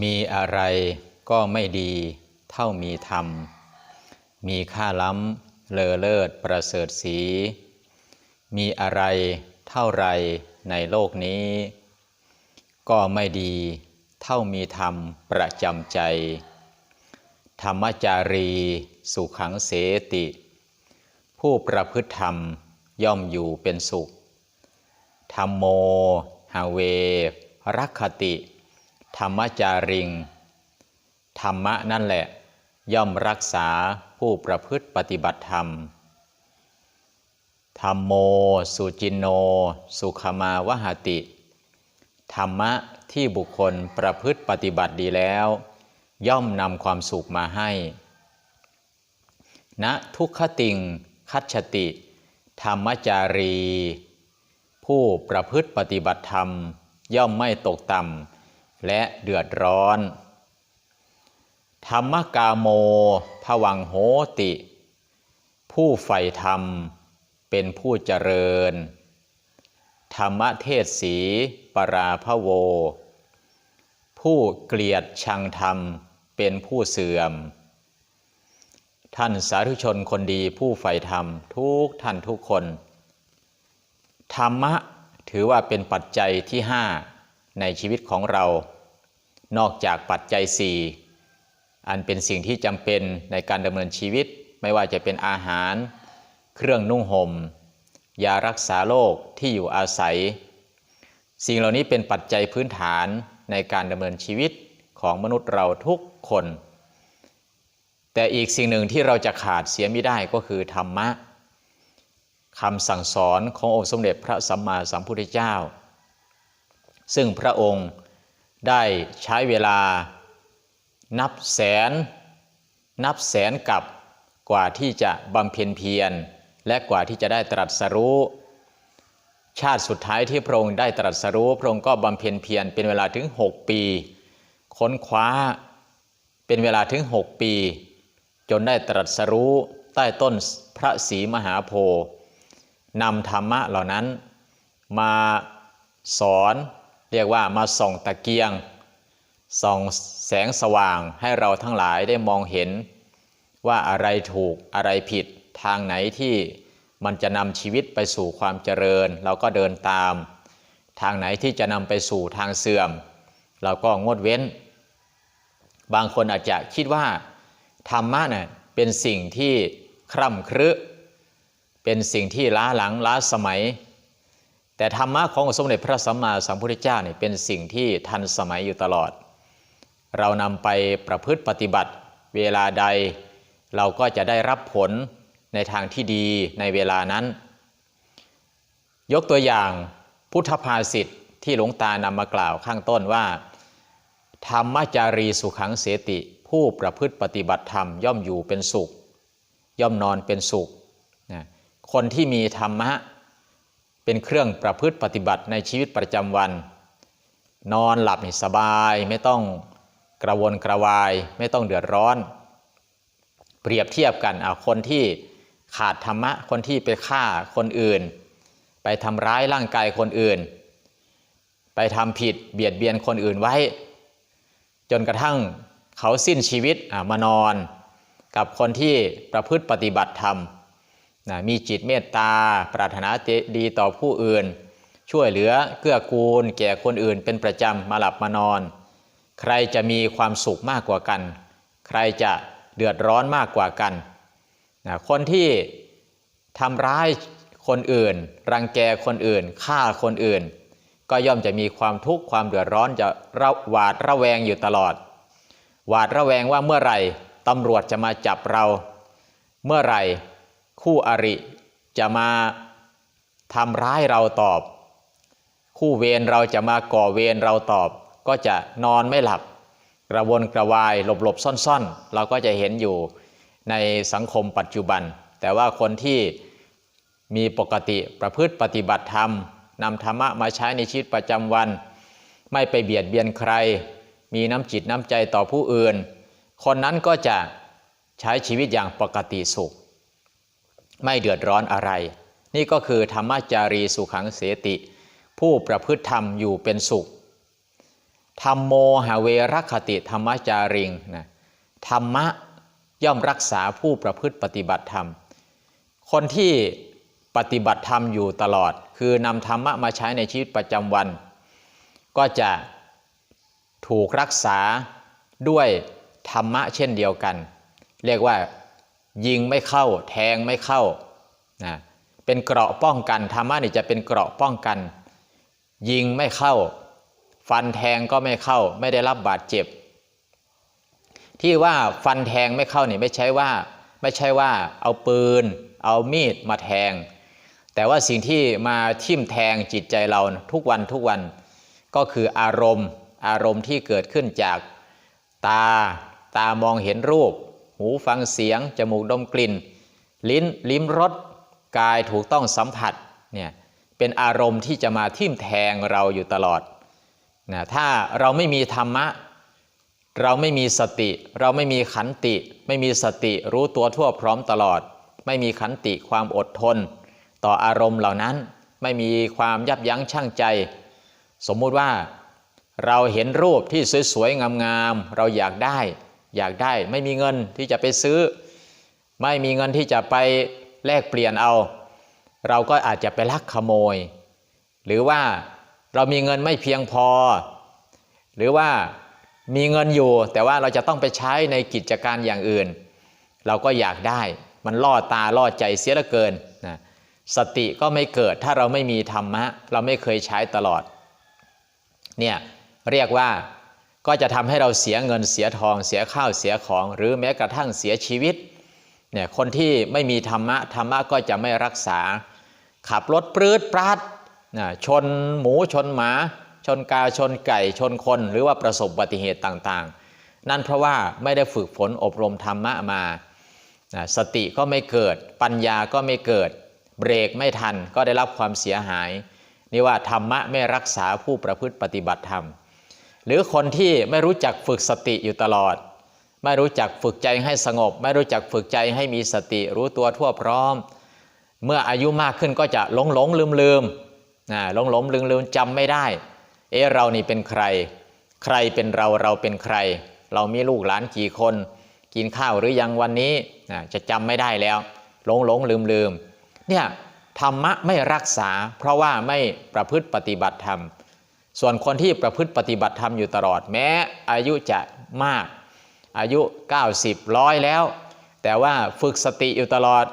มีอะไรก็ไม่ดีเท่ามีธรรม มีค่าล้ำเลอเลิศประเสริฐสี มีอะไรเท่าไรในโลกนี้ ก็ไม่ดีเท่ามีธรรมประจำใจ ธรรมจารีสุขังเสติ ผู้ประพฤติธรรมย่อมอยู่เป็นสุข ธรรมโมหาเวรักขติ ธรรมจาริง ธรรมะนั่นแหละ ย่อมรักษาผู้ประพฤติปฏิบัติธรรม ธรรมโม สุจินโน สุขมาวหติ ธรรมะที่บุคคลประพฤติปฏิบัติดีแล้ว ย่อมนำความสุขมาให้ณทุกขติง คัจฉติ ธรรมจารี ผู้ประพฤติปฏิบัติธรรม ย่อมไม่ตกต่ำ และเดือดร้อน ธรรมกาโมผวังโหติ ผู้ใฝ่ธรรมเป็นผู้เจริญ ธรรมเทศสีปราพโว ผู้เกลียดชังธรรมเป็นผู้เสื่อม ท่านสาธุชนคนดีผู้ใฝ่ธรรมทุกท่านทุกคน ธรรมะถือว่าเป็นปัจจัยที่ห้า ในชีวิตของเรา นอกจากปัจจัยสี่อันเป็นสิ่งที่จำเป็นในการดำเนินชีวิต ไม่ว่าจะเป็นอาหาร เครื่องนุ่งหม่มยารักษาโรคที่อยู่อาศัย สิ่งเหล่านี้เป็นปัจจัยพื้นฐานในการดำเนินชีวิตของมนุษย์เราทุกคน แต่อีกสิ่งหนึ่งที่เราจะขาดเสียไม่ได้ก็คือธรรมะคำสั่งสอนขององค์สมเด็จพระสัมมาสัมพุทธเจ้า ซึ่งพระองค์ได้ใช้เวลานับแสน นับแสนกับกว่าที่จะบำเพ็ญเพียร และกว่าที่จะได้ตรัสรู้ ชาติสุดท้ายที่พระองค์ได้ตรัสรู้ พระองค์ก็บำเพ็ญเพียรเป็นเวลาถึง 6 ปี ค้นคว้าเป็นเวลาถึง 6 ปี จนได้ตรัสรู้ใต้ต้นพระศรีมหาโพธิ์นำธรรมะเหล่านั้นมาสอน เรียกว่ามาส่องตะเกียง ส่องแสงสว่างให้เราทั้งหลายได้มองเห็น ว่าอะไรถูกอะไรผิดทางไหนที่มันจะนำชีวิตไปสู่ความเจริญ เราก็เดินตาม ทางไหนที่จะนำไปสู่ทางเสื่อม เราก็งดเว้น บางคนอาจจะคิดว่าธรรมะเนี่ยเป็นสิ่งที่คร่ำครึ เป็นสิ่งที่ล้าหลังล้าสมัย แต่ธรรมะของสมเด็จพระสัมมาสัมพุทธเจ้าเนี่ยเป็นสิ่งที่ทันสมัยอยู่ตลอด เรานำไปประพฤติปฏิบัติเวลาใด เราก็จะได้รับผลในทางที่ดีในเวลานั้น ยกตัวอย่างพุทธภาษิตที่หลวงตานำมากล่าวข้างต้นว่า ธรรมจารีสุขังเสติ ผู้ประพฤติปฏิบัติธรรมย่อมอยู่เป็นสุข ย่อมนอนเป็นสุข คนที่มีธรรมะ เป็นเครื่องประพฤติปฏิบัติในชีวิตประจำวัน นอนหลับสบายไม่ต้องกระวนกระวาย ไม่ต้องเดือดร้อน เปรียบเทียบกันเอาคนที่ขาดธรรมะคนที่ไปฆ่าคนอื่น ไปทำร้ายร่างกายคนอื่น ไปทำผิดเบียดเบียนคนอื่นไว้ จนกระทั่งเขาสิ้นชีวิตมานอน กับคนที่ประพฤติปฏิบัติธรรม นะมีจิตเมตตา ปรารถนาดีต่อผู้อื่น ช่วยเหลือเกื้อกูล แก่คนอื่นเป็นประจำมาหลับมานอน ใครจะมีความสุขมากกว่ากัน ใครจะเดือดร้อนมากกว่ากันนะคนที่ทำร้ายคนอื่น รังแกคนอื่นฆ่าคนอื่น ก็ย่อมจะมีความทุกข์ความเดือดร้อนจะระหวาดระแวงอยู่ตลอด หวาดระแวงว่าเมื่อไหร่ตำรวจจะมาจับเรา เมื่อไหร่ คู่อริจะมาทำร้ายเราตอบ คู่เวรเราจะมาก่อเวรเราตอบ ก็จะนอนไม่หลับกระวนกระวายหลบหลบซ่อนๆ เราก็จะเห็นอยู่ในสังคมปัจจุบัน แต่ว่าคนที่มีปกติประพฤติปฏิบัติธรรมนำธรรมะมาใช้ในชีวิตประจำวัน ไม่ไปเบียดเบียนใคร มีน้ำจิตน้ำใจต่อผู้อื่น คนนั้นก็จะใช้ชีวิตอย่างปกติสุข ไม่เดือดร้อนอะไร นี่ก็คือธรรมจารีสุขังเสติ ผู้ประพฤติธรรมอยู่เป็นสุขธรรมโมหาเวรคติธรรมจาริงนะธรรมะย่อมรักษาผู้ประพฤติปฏิบัติธรรม คนที่ปฏิบัติธรรมอยู่ตลอด คือนำธรรมะมาใช้ในชีวิตประจำวัน ก็จะถูกรักษาด้วยธรรมะเช่นเดียวกัน เรียกว่า ยิงไม่เข้า แทงไม่เข้านะเป็นเกราะป้องกันธรรมะนี่จะเป็นเกราะป้องกัน ยิงไม่เข้า ฟันแทงก็ไม่เข้า ไม่ได้รับบาดเจ็บ ที่ว่าฟันแทงไม่เข้านี่ไม่ใช่ว่าไม่ใช่ว่าเอาปืน เอามีดมาแทง แต่ว่าสิ่งที่มาทิ่มแทงจิตใจเราทุกวันทุกวันก็คืออารมณ์ อารมณ์ที่เกิดขึ้นจากตาตามองเห็นรูป หูฟังเสียง จมูกดมกลิ่น ลิ้นลิ้มรสกายถูกต้องสัมผัสเนี่ยเป็นอารมณ์ที่จะมาทิ่มแทงเราอยู่ตลอดนะถ้าเราไม่มีธรรมะ เราไม่มีสติ เราไม่มีขันติ ไม่มีสติรู้ตัวทั่วพร้อมตลอด ไม่มีขันติความอดทน ต่ออารมณ์เหล่านั้นไม่มีความยับยั้งชั่งใจ สมมุติว่าเราเห็นรูปที่สวยๆงามๆเราอยากได้ อยากได้ไม่มีเงินที่จะไปซื้อ ไม่มีเงินที่จะไปแลกเปลี่ยนเอา เราก็อาจจะไปลักขโมย หรือว่าเรามีเงินไม่เพียงพอ หรือว่ามีเงินอยู่ แต่ว่าเราจะต้องไปใช้ในกิจการอย่างอื่น เราก็อยากได้มันล่อตาล่อใจเสียเหลือเกินนะสติก็ไม่เกิดถ้าเราไม่มีธรรมะ เราไม่เคยใช้ตลอดเนี่ยเรียกว่า ก็จะทำให้เราเสียเงินเสียทอง เสียข้าวเสียของ หรือแม้กระทั่งเสียชีวิตเนี่ยคนที่ไม่มีธรรมะธรรมะก็จะไม่รักษา ขับรถปลื้ดปราดนะชนหมูชนหมา ชนกาชนไก่ชนคน หรือว่าประสบอุบัติเหตุต่างๆ นั่นเพราะว่าไม่ได้ฝึกฝนอบรมธรรมะมานะสติก็ไม่เกิด ปัญญาก็ไม่เกิด เบรกไม่ทันก็ได้รับความเสียหาย นี่ว่าธรรมะไม่รักษาผู้ประพฤติปฏิบัติธรรม หรือคนที่ไม่รู้จักฝึกสติอยู่ตลอด ไม่รู้จักฝึกใจให้สงบ ไม่รู้จักฝึกใจให้มีสติรู้ตัวทั่วพร้อม เมื่ออายุมากขึ้นก็จะหลงหลงลืมลืมนะหลงหลงลืมลืมจำไม่ได้ เอะเรานี่เป็นใคร ใครเป็นเราเราเป็นใคร เรามีลูกหลานกี่คน กินข้าวหรือยังวันนี้นะจะจำไม่ได้แล้วหลงหลงลืมลืมเนี่ยธรรมะไม่รักษา เพราะว่าไม่ประพฤติปฏิบัติธรรม ส่วนคนที่ประพฤติปฏิบัติธรรมอยู่ตลอดแม้ อายุจะมากอายุ 90ร้อยแล้ว แต่ว่าฝึกสติอยู่ตลอด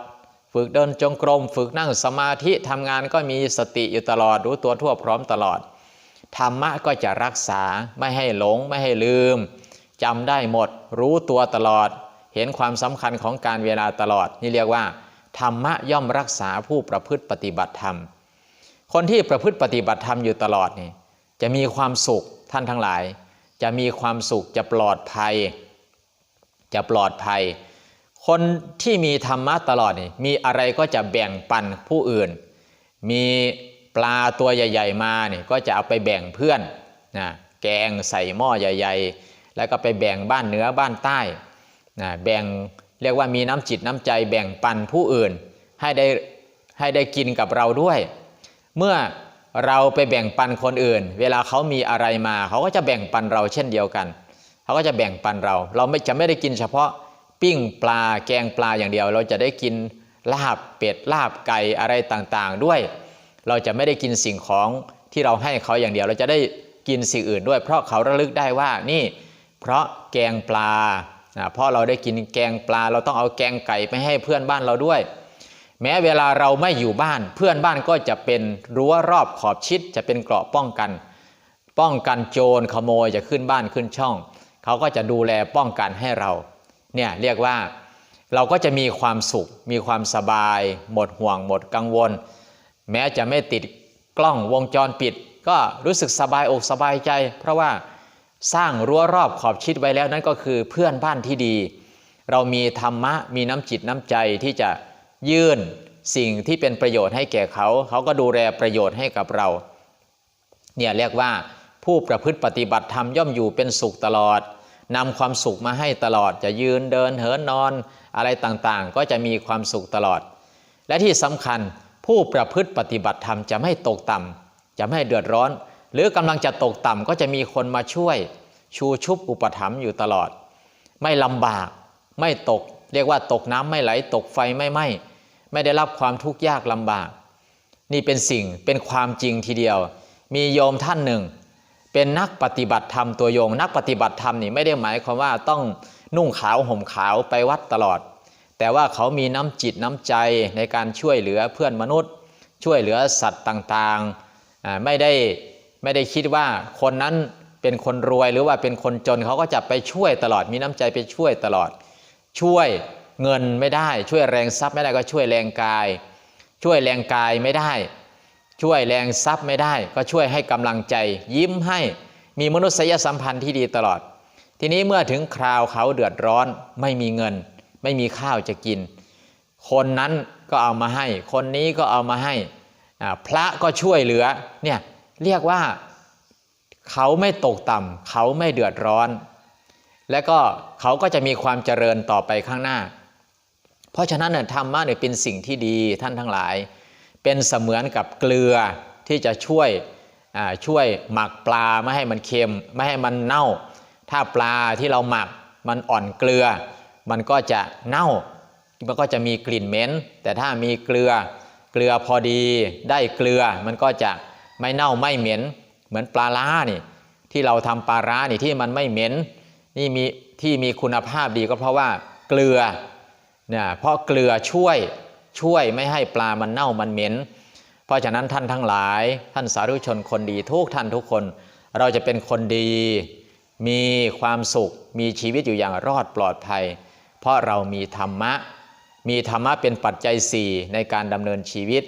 ฝึกเดินจงกรม ฝึกนั่งสมาธิทำงานก็มีสติอยู่ตลอด รู้ตัวทั่วพร้อมตลอด ธรรมะก็จะรักษาไม่ให้หลงไม่ให้ลืมจำได้หมด รู้ตัวตลอด เห็นความสำคัญของการเวลาตลอด นี่เรียกว่า ธรรมะย่อมรักษาผู้ประพฤติปฏิบัติธรรม คนที่ประพฤติปฏิบัติธรรมอยู่ตลอดนี่ จะมีความสุขท่านทั้งหลาย จะมีความสุขจะปลอดภัย จะปลอดภัย คนที่มีธรรมะตลอดนี่มีอะไรก็จะแบ่งปันผู้อื่น มีปลาตัวใหญ่ ๆ มาเนี่ยก็จะเอาไปแบ่งเพื่อนนะแกงใส่หม้อใหญ่ ๆ แล้วก็ไปแบ่งบ้านเหนือบ้านใต้นะแบ่งเรียกว่ามีน้ำจิตน้ำใจแบ่งปันผู้อื่น ให้ได้ให้ได้กินกับเราด้วย เมื่อ เราไปแบ่งปันคนอื่น เวลาเขามีอะไรมา เขาก็จะแบ่งปันเราเช่นเดียวกัน เขาก็จะแบ่งปันเรา เราไม่จะไม่ได้กินเฉพาะปิ้งปลาแกงปลาอย่างเดียว เราจะได้กินลาบเป็ดลาบไก่อะไรต่างๆ ด้วย เราจะไม่ได้กินสิ่งของที่เราให้เขาอย่างเดียว เราจะได้กินสิ่งอื่นด้วย เพราะเขาระลึกได้ว่านี่ เพราะแกงปลาเพราะเราได้กินแกงปลา เราต้องเอาแกงไก่ไปให้เพื่อนบ้านเราด้วย แม้เวลาเราไม่อยู่บ้าน เพื่อนบ้านก็จะเป็นรั้วรอบขอบชิดจะเป็นเกราะป้องกัน ป้องกันโจรขโมยจะขึ้นบ้านขึ้นช่อง เขาก็จะดูแลป้องกันให้เราเนี่ยเรียกว่าเราก็จะมีความสุข มีความสบาย หมดห่วงหมดกังวล แม้จะไม่ติดกล้องวงจรปิด ก็รู้สึกสบายอกสบายใจ เพราะว่าสร้างรั้วรอบขอบชิดไว้แล้วนั่นก็คือเพื่อนบ้านที่ดี เรามีธรรมะมีน้ำจิตน้ำใจที่จะ ยื่นสิ่งที่เป็นประโยชน์ให้แก่เขา เขาก็ดูแลประโยชน์ให้กับเรา เนี่ยเรียกว่าผู้ประพฤติปฏิบัติธรรมย่อมอยู่เป็นสุขตลอดนำความสุขมาให้ตลอดจะยืนเดินเหินนอน อะไรต่างๆ ก็จะมีความสุขตลอด และที่สำคัญผู้ประพฤติปฏิบัติธรรมจะไม่ตกต่ำจะไม่เดือดร้อน หรือกำลังจะตกต่ำก็จะมีคนมาช่วย ชูชุบอุปถัมภ์อยู่ตลอด ไม่ลำบาก ไม่ตก เรียกว่าตกน้ำไม่ไหลตกไฟไม่ไหม้ ไม่ได้รับความทุกข์ยากลำบาก นี่เป็นสิ่งเป็นความจริงทีเดียว มีโยมท่านหนึ่ง เป็นนักปฏิบัติธรรมตัวโยง นักปฏิบัติธรรมนี่ไม่ได้หมายความว่าต้องนุ่งขาวห่มขาวไปวัดตลอด แต่ว่าเขามีน้ำจิตน้ำใจในการช่วยเหลือเพื่อนมนุษย์ ช่วยเหลือสัตว์ต่างๆ ไม่ได้ไม่ได้คิดว่าคนนั้นเป็นคนรวยหรือว่าเป็นคนจนเขาก็จะไปช่วยตลอดมีน้ำใจไปช่วยตลอด ช่วย เงินไม่ได้ ช่วยแรงทรัพย์ไม่ได้ก็ช่วยแรงกาย ช่วยแรงกายไม่ได้ ช่วยแรงทรัพย์ไม่ได้ ก็ช่วยให้กำลังใจ ยิ้มให้มีมนุษยสัมพันธ์ที่ดีตลอด ทีนี้เมื่อถึงคราวเขาเดือดร้อนไม่มีเงิน ไม่มีข้าวจะกิน คนนั้นก็เอามาให้ คนนี้ก็เอามาให้พระก็ช่วยเหลือเนี่ยเรียกว่าเขาไม่ตกต่ำเขาไม่เดือดร้อน และก็เขาก็จะมีความเจริญต่อไปข้างหน้า ราะฉะนั้นเนี่ยธรรมะเนี่ยเป็นสิ่งที่ดีท่านทั้งหลาย เป็นเสมือนกับเกลือที่จะช่วยช่วยหมักปลาไม่ให้มันเค็มไม่ให้มันเน่า ถ้าปลาที่เราหมักมันอ่อนเกลือ มันก็จะเน่า มันก็จะมีกลิ่นเหม็นแต่ถ้ามีเกลือเกลือพอดีได้เกลือ มันก็จะไม่เน่าไม่เหม็น เหมือนปลาล้านี่ที่เราทำปลาร้านี่ที่มันไม่เหม็นนี่มีที่มีคุณภาพดีก็เพราะว่าเกลือ เนี่ยเพราะเกลือช่วยช่วยไม่ให้ปลามันเน่ามันเหม็น เพราะฉะนั้นท่านทั้งหลายท่านสาธุชนคนดีทุกท่านทุกคน เราจะเป็นคนดี มีความสุข มีชีวิตอยู่อย่างรอดปลอดภัย เพราะเรามีธรรมะ มีธรรมะเป็นปัจจัยสี่ในการดำเนินชีวิต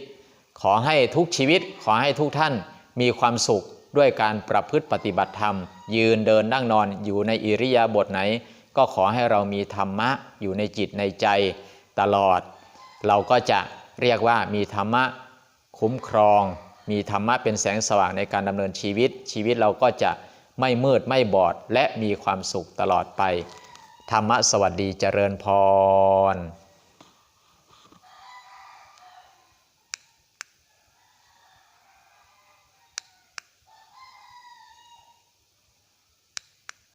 ขอให้ทุกชีวิตขอให้ทุกท่านมีความสุขด้วยการประพฤติปฏิบัติธรรม ยืนเดินนั่งนอนอยู่ในอิริยาบถไหน ก็ขอให้เรามีธรรมะอยู่ในจิตในใจตลอด เราก็จะเรียกว่ามีธรรมะคุ้มครอง มีธรรมะเป็นแสงสว่างในการดำเนินชีวิต ชีวิตเราก็จะไม่มืดไม่บอดและมีความสุขตลอดไป ธรรมะสวัสดีเจริญพร